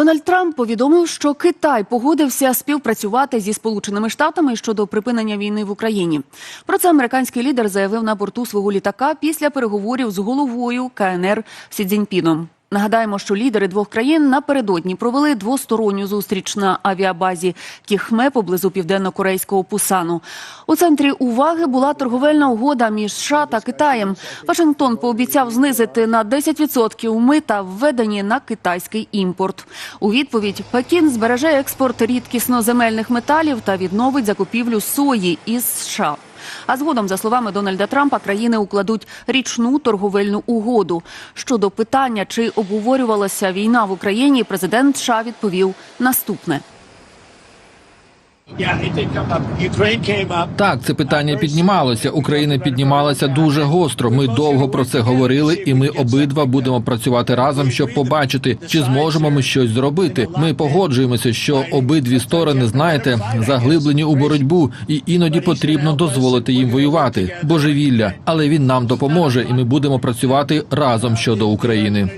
Дональд Трамп повідомив, що Китай погодився співпрацювати зі Сполученими Штатами щодо припинення війни в Україні. Про це американський лідер заявив на борту свого літака після переговорів з головою КНР Сі Цзіньпіном. Нагадаємо, що лідери двох країн напередодні провели двосторонню зустріч на авіабазі Кіхме поблизу південно-корейського Пусану. У центрі уваги була торговельна угода між США та Китаєм. Вашингтон пообіцяв знизити на 10% мита введені на китайський імпорт. У відповідь Пекін збереже експорт рідкісноземельних металів та відновить закупівлю сої із США. А згодом, за словами Дональда Трампа, країни укладуть річну торговельну угоду. Щодо питання, чи обговорювалася війна в Україні, президент США відповів наступне. Так, це питання піднімалося. Україна піднімалася дуже гостро. Ми довго про це говорили, і ми обидва будемо працювати разом, щоб побачити, чи зможемо ми щось зробити. Ми погоджуємося, що обидві сторони, знаєте, заглиблені у боротьбу, і іноді потрібно дозволити їм воювати. Божевілля, але він нам допоможе, і ми будемо працювати разом щодо України.